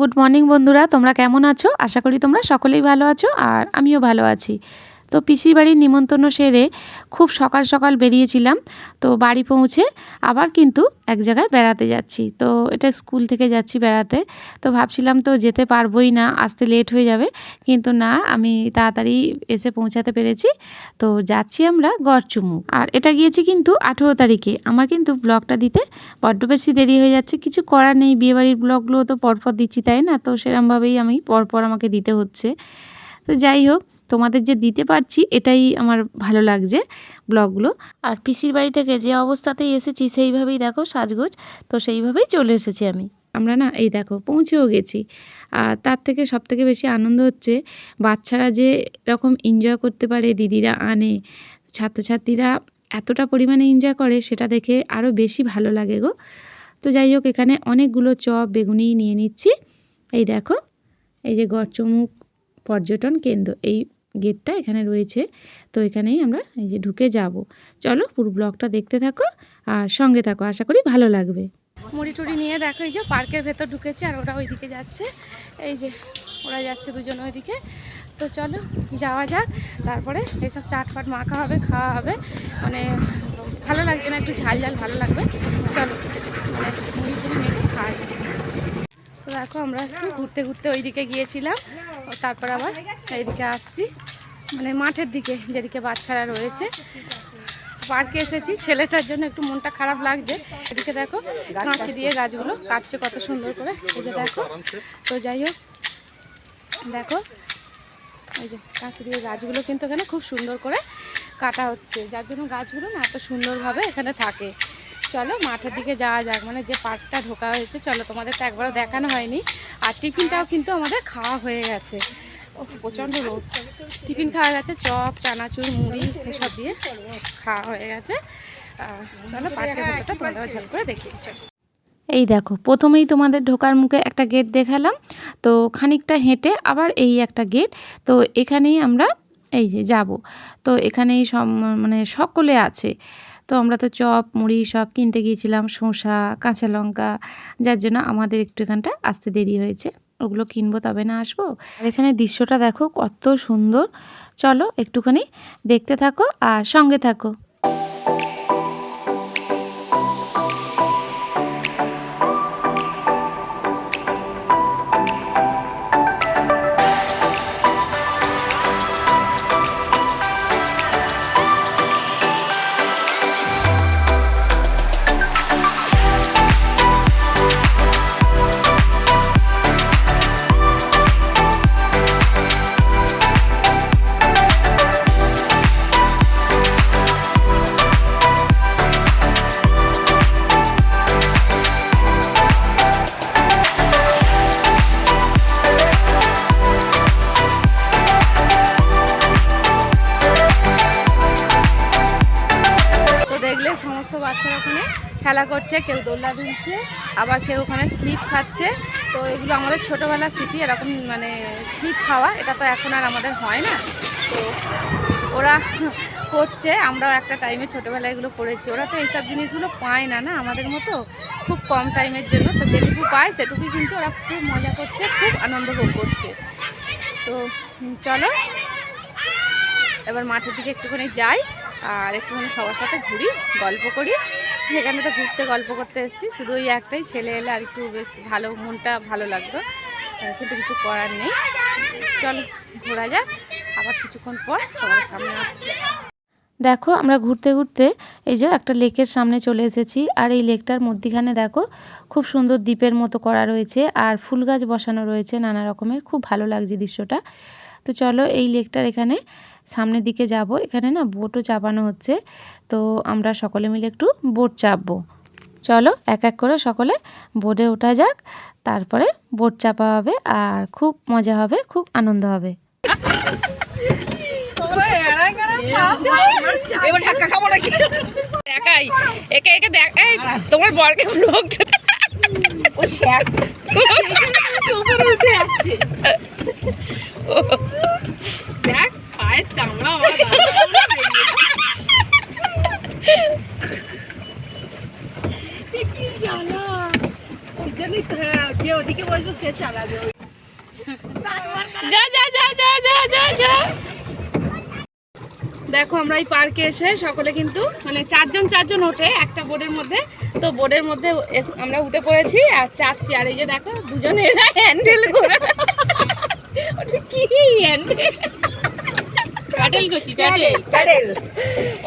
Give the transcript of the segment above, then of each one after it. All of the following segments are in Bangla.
গুড মর্নিং বন্ধুরা। তোমরা কেমন আছো? আশা করি তোমরা সকলেই ভালো আছো আর আমিও ভালো আছি। তো পিসির বাড়ির নিমন্ত্রণ সেরে খুব সকাল সকাল বেরিয়েছিলাম। তো বাড়ি পৌঁছে আবার কিন্তু এক জায়গায় বেড়াতে যাচ্ছি। তো এটা স্কুল থেকে যাচ্ছি বেড়াতে। তো ভাবছিলাম তো যেতে পারবোই না, আসতে লেট হয়ে যাবে। কিন্তু না, আমি তাড়াতাড়ি এসে পৌঁছাতে পেরেছি। তো যাচ্ছি আমরা গড়চুমু। আর এটা গিয়েছি কিন্তু আঠেরো তারিখে। আমার কিন্তু ব্লগটা দিতে বড্ড বেশি দেরি হয়ে যাচ্ছে। কিছু করার নেই। বিয়েবাড়ির ব্লগগুলো তো পরপর দিচ্ছি, তাই না? তো সেরমভাবেই আমি পরপর আমাকে দিতে হচ্ছে। তো যাই হোক তোমাদের যে দিতে পারছি, এটাই আমার ভালো লাগছে ব্লগগুলো। আর পিসির বাড়ি থেকে যে অবস্থাতেই এসেছি, সেইভাবেই দেখো সাজগোজ, তো সেইভাবেই চলে এসেছি আমি। আমরা না, এই দেখো, পৌঁছেও গেছি। আর তার থেকে সব থেকে বেশি আনন্দ হচ্ছে, বাচ্চারা যে এরকম এনজয় করতে পারে, দিদিরা আনে, ছাত্রছাত্রীরা এতটা পরিমাণে এনজয় করে, সেটা দেখে আরও বেশি ভালো লাগে গো। তো যাই হোক, এখানে অনেকগুলো চপ, বেগুনি নিয়ে নিচ্ছি। এই দেখো, এই যে গড়চমুখ পর্যটন কেন্দ্র, এই গেটটা এখানে রয়েছে। তো এখানেই আমরা এই যে ঢুকে যাব। চলো পুরো ব্লগটা দেখতে থাকো আর সঙ্গে থাকো। আশা করি ভালো লাগবে। মুড়ি টুড়ি নিয়ে দেখো, এই যে পার্কের ভেতর ঢুকেছে আর ওরা ওইদিকে যাচ্ছে। এই যে ওরা যাচ্ছে দুজন ওইদিকে। তো চলো যাওয়া যাক। তারপরে এইসব চাট ফাট মাখা হবে, খাওয়া হবে। মানে ভালো লাগছে না, একটু ঝাল ঝাল ভালো লাগবে। চলো মানে মুড়ি টুড়ি মেখে খাই তো দেখো আমরা একটু ঘুরতে ঘুরতে ওইদিকে গিয়েছিলাম। তারপর আবার এইদিকে আসছি। মানে মাঠের দিকে যেদিকে বাচ্চারা রয়েছে। পার্কে এসেছি। ছেলেটার জন্য একটু মনটা খারাপ লাগছে। এদিকে দেখো, কাঁচি দিয়ে গাছগুলো কাটছে কত সুন্দর করে। এই যে দেখো, তো যাই হোক, দেখো, এই যে কাঁচি দিয়ে গাছগুলো কিন্তু এখানে খুব সুন্দর করে কাটা হচ্ছে। যার জন্য গাছগুলো না এত সুন্দরভাবে এখানে থাকে। চলো মাঠের দিকে যাওয়া যাক। মানে যে পার্কটা ঢোকা হয়েছে, চলো তোমাদের তো একবারও দেখানো হয়নি। আর টিফিনটাও কিন্তু আমাদের খাওয়া হয়ে গেছে। ও প্রচণ্ড রোদ। টিফিন খাওয়া গেছে চপ চানাচুর মুড়ি এসব দিয়ে খাওয়া হয়ে গেছে। চলো পার্কের ভেতরটা তোমাদের ঝাল করে চলো। এই দেখো প্রথমেই তোমাদের ঢোকার মুখে একটা গেট দেখালাম। তো খানিকটা হেঁটে আবার এই একটা গেট। তো এখানেই আমরা এই যে যাব। তো এখানেই সব মানে সকলে আছে। তো আমরা তো চপ, মুড়ি সব কিনতে গিয়েছিলাম, শসা, কাঁচা লঙ্কা, যার জন্য আমাদের একটু এখানটা আসতে দেরি হয়েছে। ওগুলো কিনবো, তবে না আসব। এখানে দৃশ্যটা দেখো কত সুন্দর। চলো একটুখানি দেখতে থাকো আর সঙ্গে থাকো। খেলা করছে, কেউ দোলনা দুলছে, আবার কেউ ওখানে স্লিপ খাচ্ছে। তো এগুলো আমাদের ছোটোবেলার স্মৃতি, এরকম মানে স্লিপ খাওয়া, এটা তো এখন আর আমাদের হয় না। তো ওরা করছে, আমরাও একটা টাইমে ছোটোবেলায় এগুলো করেছি। ওরা তো এইসব জিনিসগুলো পায় না না আমাদের মতো? খুব কম টাইমের জন্য। তো যেটুকু পায়, সেটুকুই কিন্তু ওরা খুব মজা করছে, খুব আনন্দ ভোগ করছে। তো চলো, এবার মাঠের দিকে একটুখানি যাই, আর একটুখানি সবার সাথে ঘুরি, গল্প করি। এখানে তো ঘুরতে, গল্প করতে এসেছি। শুধু ওই একটাই ছেলে এলে আর একটু বেশ ভালো, মনটা ভালো লাগতো। কিন্তু কিছু করার নেই। চল, ঘোরা যাক। আবার কিছুক্ষণ পর তোমার সামনে আসছি। দেখো, আমরা ঘুরতে ঘুরতে এই যে একটা লেকের সামনে চলে এসেছি। আর এই লেকটার মধ্যিখানে দেখো, খুব সুন্দর দ্বীপের মতো করা রয়েছে। আর ফুল গাছ বসানো রয়েছে নানা রকমের। খুব ভালো লাগছে দৃশ্যটা। তো চলো এই লেকটার এখানে সামনের দিকে যাব। এখানে না বোটও চাপানো হচ্ছে। তো আমরা সকলে মিলে একটু বোট চাপবো। চলো এক এক করে সকলে বোটে ওঠা যাক তারপরে বোট চাপা হবে আর খুব মজা হবে খুব আনন্দ হবে। এবার ধাক্কা খাব নাকি? দেখাই একে একে দেখ এই তোমার বরকে ব্লগ উপরে উঠে যাচ্ছে। দেখ পায়ের চামড়া কি জ্বালা। হ্যাঁ, যে ওদিকে বসবো সে চালাবে। যা যা যা যা যা যা যা। দেখো আমরা এই পার্কে এসে সকলে কিন্তু মানে চারজন চারজন ওঠে একটা বোর্ডের মধ্যে। তো বোর্ডের মধ্যে আমরা উঠে পড়েছি আর চারছি আর এই যে দেখো দুজনে এরা হ্যান্ডেল করে। ওটা কি প্যাডেল করছি প্যাডেল প্যাডেল।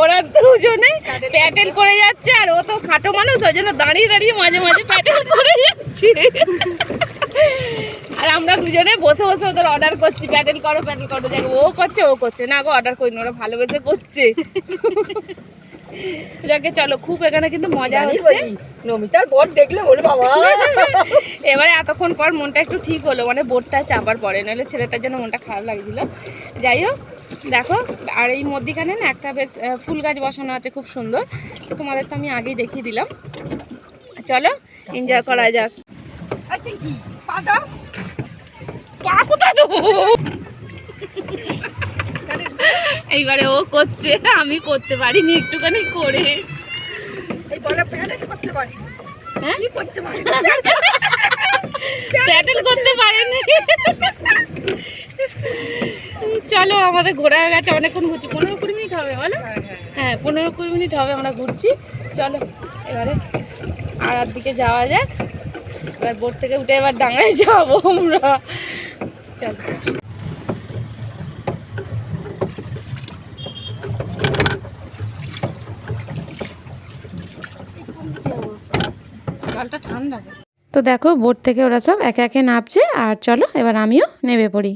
ওরা দুজনে প্যাডেল। করে যাচ্ছে আর ও তো খাটো মানুষ ওই জন্য দাঁড়িয়ে দাঁড়িয়ে মাঝে মাঝে প্যাডেল করে যাচ্ছে। আর আমরা দুজনে বসে বসে ওদের অর্ডার করছি প্যাডেল করো প্যাডেল করো। যাকে ও করছে ও করছে। না গো অর্ডার করিনি ওরা ভালোবেসে করছে। যাকে চলো খুব এখানে কিন্তু মজা হচ্ছে। নমিতার বর দেখলে বলে বাবা। এবারে এতক্ষণ পর মনটা একটু ঠিক হলো মানে বোর্ডটা চাপার পরে নাহলে ছেলেটার জন্য মনটা খারাপ লাগছিল। যাই হোক দেখো আর এই মধ্যিখানে না একটা বেশ ফুল গাছ বসানো আছে খুব সুন্দর। তো তোমাদের তো আমি আগেই দেখিয়ে দিলাম। চলো এনজয় করা যাক। পা কোথায় দেবো? এইবারে ও করছে আমি করতে পারিনি একটুখানি করে। করতে হ্যাঁ? কি প্যাটেল করতে পারেনি। চলো আমাদের ঘোরা হয়ে গেছে অনেকক্ষণ ঘুরছি। পনেরো কুড়ি মিনিট হবে বলো? হ্যাঁ পনেরো কুড়ি মিনিট হবে আমরা ঘুরছি। চলো এবারে আর দিকে যাওয়া যাক। এবার বোট থেকে উঠে এবার ডাঙায় যাব আমরা। চলো। তো দেখো, বোট থেকে ওরা সব একে একে নামছে আর চলো এবার আমিও নেমে পড়ি।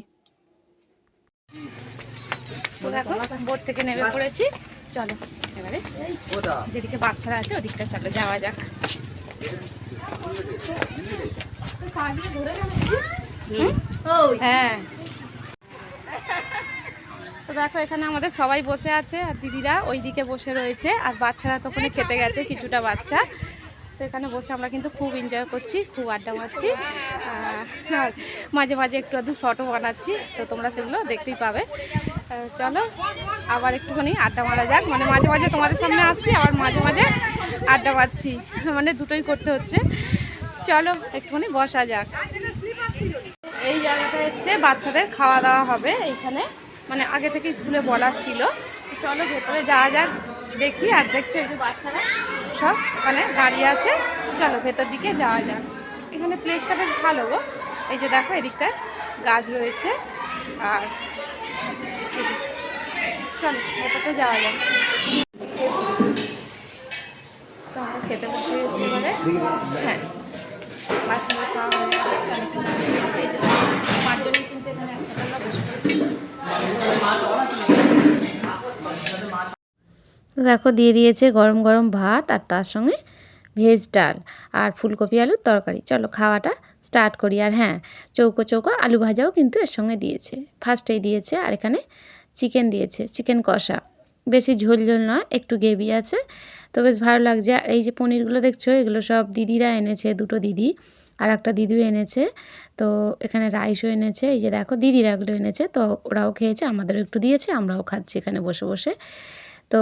দেখো, বোট থেকে নেমে পড়েছি। চলো, এবারে যেদিকে বাচ্চারা আছে ওদিকটা চলো, যাওয়া যাক। হ্যাঁ। তো দেখো, এখানে আমাদের সবাই বসে আছে, আর দিদিরা ওইদিকে বসে রয়েছে, আর বাচ্চারা তো ওখানে খেতে গেছে, কিছুটা বাচ্চা। তো এখানে বসে আমরা কিন্তু খুব এনজয় করছি, খুব আড্ডা মারছি। আর মাঝে মাঝে একটু আধটু শর্টও বানাচ্ছি, তো তোমরা সেগুলো দেখতেই পাবে। চলো, আবার একটুখানি আড্ডা মারা যাক। মানে মাঝে মাঝে তোমাদের সামনে আসছি, আবার মাঝে মাঝে আড্ডা মারছি। মানে দুটোই করতে হচ্ছে। চলো, একটুখানি বসা যাক। এই জায়গাটা এসছে বাচ্চাদের খাওয়া দাওয়া হবে এইখানে মানে আগে থেকে স্কুলে বলা ছিল। চলো ভেতরে যাওয়া যাক, দেখি আর দেখছ একটু বাচ্চারা সব ওখানে দাঁড়িয়ে আছে। চলো ভেতর দিকে যাওয়া যাক। এখানে প্লেসটা বেশ ভালো গো। এই যে দেখো, এদিকটায় গাছ রয়েছে। আর। চলো ভেতরটা যাওয়া যাক। তো আমরা খেতে বসে গেছি এবারে। হ্যাঁ। বাচ্চাদের খাওয়া হয়ে গেছে, চলো দেখো, দিয়ে দিয়েছে গরম গরম ভাত আর তার সঙ্গে ভেজ ডাল আর ফুলকপি আলুর তরকারি। চলো খাওয়াটা স্টার্ট করি। আর হ্যাঁ চৌকো চৌকো আলু ভাজাও কিন্তু এর সঙ্গে দিয়েছে। ফার্স্টেই দিয়েছে আর এখানে চিকেন দিয়েছে চিকেন কষা। বেশি ঝোল ঝোল নয় একটু গ্রেভি আছে। তো বেশ ভালো লাগছে। আর এই যে পনিরগুলো দেখছ এগুলো সব দিদিরা এনেছে দুটো দিদি। আর একটা দিদিও এনেছে। তো এখানে রাইসও এনেছে। এই যে দেখো দিদিরা এগুলো এনেছে। তো ওরাও খেয়েছে, আমাদেরও একটু দিয়েছে, আমরাও খাচ্ছি এখানে বসে বসে। তো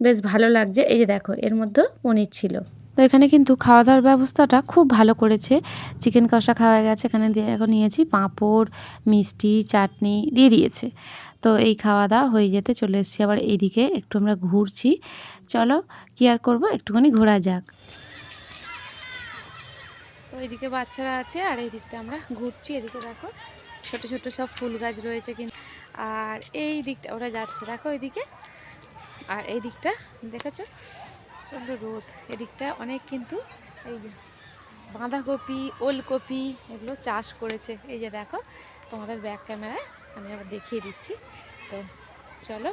বেশ ভালো লাগছে। এই যে দেখো, এর মধ্যে পনির ছিল। তো এখানে কিন্তু খাওয়া দাওয়ার ব্যবস্থাটা খুব ভালো করেছে। চিকেন কষা খাওয়া গেছে, এখানে দিয়ে এখন নিয়েছি পাঁপড়, মিষ্টি, চাটনি দিয়ে দিয়েছে। তো এই খাওয়া দাওয়া হয়ে যেতে চলে এসেছি। আবার এইদিকে একটু আমরা ঘুরছি। চলো, কি আর করব? একটুখানি ঘোরা যাক। তো এইদিকে বাচ্চারা আছে আর এই দিকটা আমরা ঘুরছি। এদিকে দেখো, ছোট ছোট সব ফুল গাছ রয়েছে কিন্তু আর এই দিকটা ওরা যাচ্ছে। দেখো এইদিকে আর এই দিকটা দেখেছ? প্রচণ্ড রোদ। এদিকটা অনেক কিন্তু এই যে বাঁধাকপি, ওলকপি এগুলো চাষ করেছে। এই যে দেখো, তোমাদের ব্যাক ক্যামেরায় আমি আবার দেখিয়ে দিচ্ছি। তো চলো,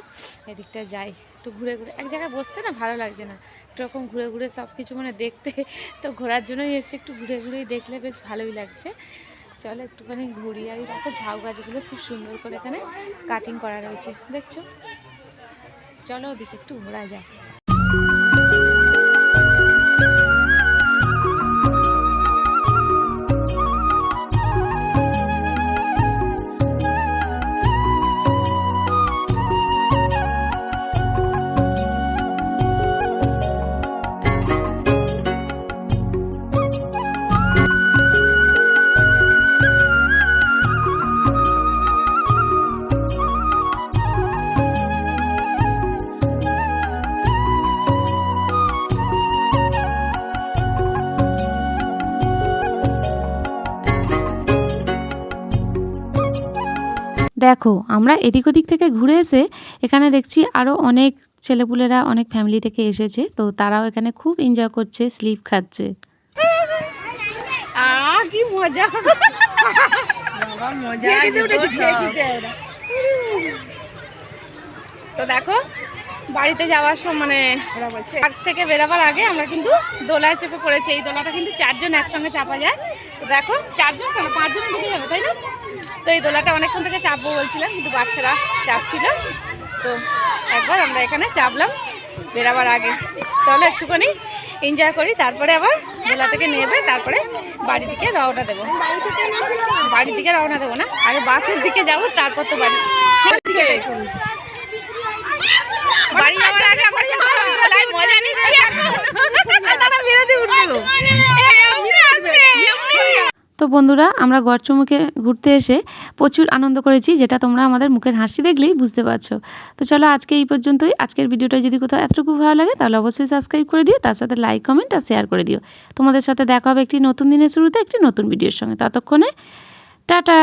এদিকটা যাই। একটু ঘুরে ঘুরে, এক জায়গায় বসতে না ভালো লাগছে না। একটু রকম ঘুরে ঘুরে সব কিছু মানে দেখতে, তো ঘোরার জন্যই এসেছি, একটু ঘুরে ঘুরেই দেখলে বেশ ভালোই লাগছে। চলো একটুখানি ঘুরি আর দেখো ঝাউ গাছগুলো খুব সুন্দর করে এখানে কাটিং করা রয়েছে, দেখছ? চলো ওদিকে একটু ঘোরা যায় দেখো আমরা এদিক ওদিক থেকে ঘুরে এসে এখানে দেখছি আরও অনেক ছেলেপুলেরা অনেক ফ্যামিলি থেকে এসেছে। তো তারাও এখানে খুব এনজয় করছে স্লিপ খাচ্ছে। আ কি মজা। তো দেখো বাড়িতে যাওয়ার সময় মানে ওরা পার্ক থেকে বেরোবার আগে আমরা কিন্তু দোলায় চেপে পড়েছি। এই দোলাটা কিন্তু চারজন একসঙ্গে চাপা যায়। দেখো, চারজন কেন? পাঁচজন ঢুকে যাবে, তাই না? তো এই দোলাটা অনেকক্ষণ থেকে চাপবো বলছিলাম, কিন্তু বাচ্চারা চাপছিল। তো একবার আমরা এখানে চাপলাম, বেরাবার আগে। চলো একটুখানি এনজয় করি, তারপরে আবার দোলা থেকে নেবে, তারপরে বাড়ি দিকে রওনা দেবো। বাড়ি দিকে রওনা দেবো না, আগে বাসের দিকে যাব, তারপর তো বাড়ি। বাড়ি যাওয়ার আগে মজা নিচ্ছি দাদা মেরে উঠবো তো বন্ধুরা, আমরা গড়চমুখে ঘুরতে এসে প্রচুর আনন্দ করেছি, যেটা তোমরা আমাদের মুখের হাসি দেখলেই বুঝতে পারছ। তো চলো আজকে এই পর্যন্তই। আজকের ভিডিওটা যদি কোথাও এতটুকু ভালো লাগে, তাহলে অবশ্যই সাবস্ক্রাইব করে দিও, তার সাথে লাইক কমেন্ট আর শেয়ার করে দিও। তোমাদের সাথে দেখা হবে একটি নতুন দিনের শুরুতে, একটি নতুন ভিডিওর সঙ্গে। ততক্ষণে, টাটা!